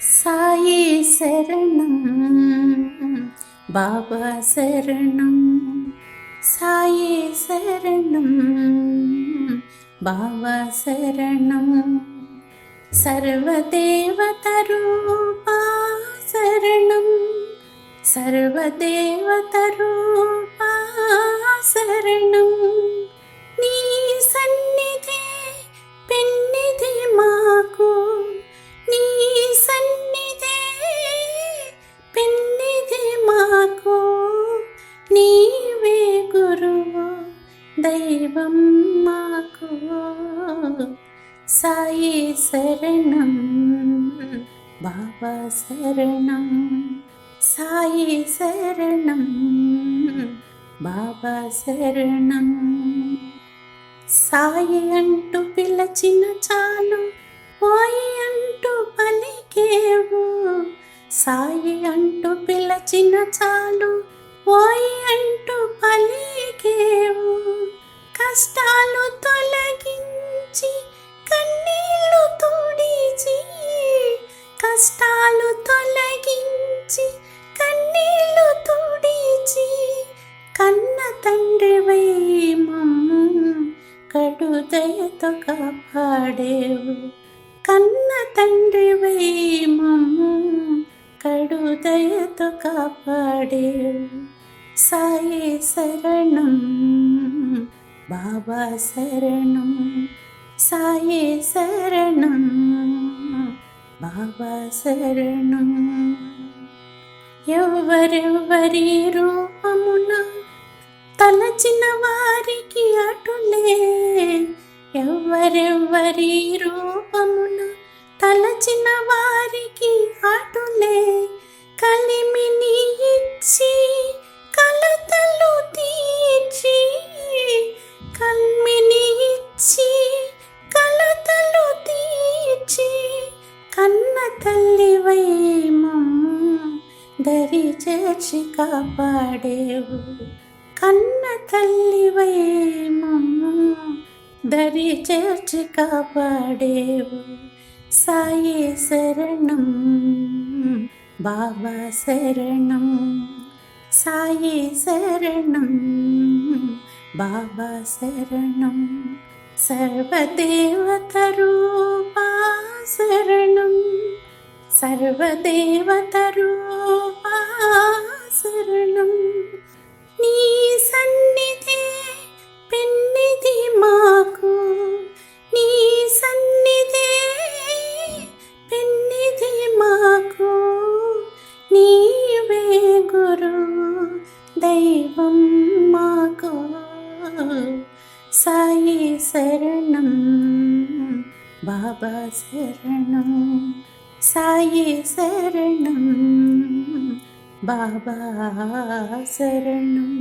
సాయి శరణం బాబా శరణం సాయి శరణం బాబా శరణం సర్వదేవతరూపా శరణం సర్వదేవతరూపా శరణం దైవం మాకు సాయి శరణం బాబా శరణం. సాయి శరణం బాబా శరణం. సాయి అంటూ పిలచిన చాలు పోయి అంటూ పలికేవు. సాయి అంటూ పిలచిన చాలు పోయి అంటూ పలికేవు. కష్టాలు తొలగించి కన్నీళ్ళు తుడిచి కష్టాలు తొలగించి కన్నీళ్ళు తుడిచి కన్న తండ్రివై మమ్ము కడుదయతో కాపాడేవు. కన్న తండ్రివై మమ్ము కడుదయతో కాపాడేవు. సాయే శరణం. బాబా శరణం సాయి శరణం బాబా శరణం. ఎవరెవరి రూపమున తలచిన వారికి అటులే ఎవరెవరి రూపమున తలచిన వారికి తల్లివై మమ్ము దరి చేర్చి కాపాడేవు కన్న తల్లివై మమ్ము దరి చేర్చి కాపాడేవు సాయి శరణం బాబా శరణం సాయి శరణం బాబా శరణం సర్వదేవతరూపా శరణం సర్వదేవతరూపా శరణం నీ సన్నిధి పెన్నిధి మాకు. నీ సన్నిధి పెన్నిధి మాకు. నీవే గురు దైవం మాకు. సాయి శరణం బాబా శరణం. సాయి శరణం బాబా శరణం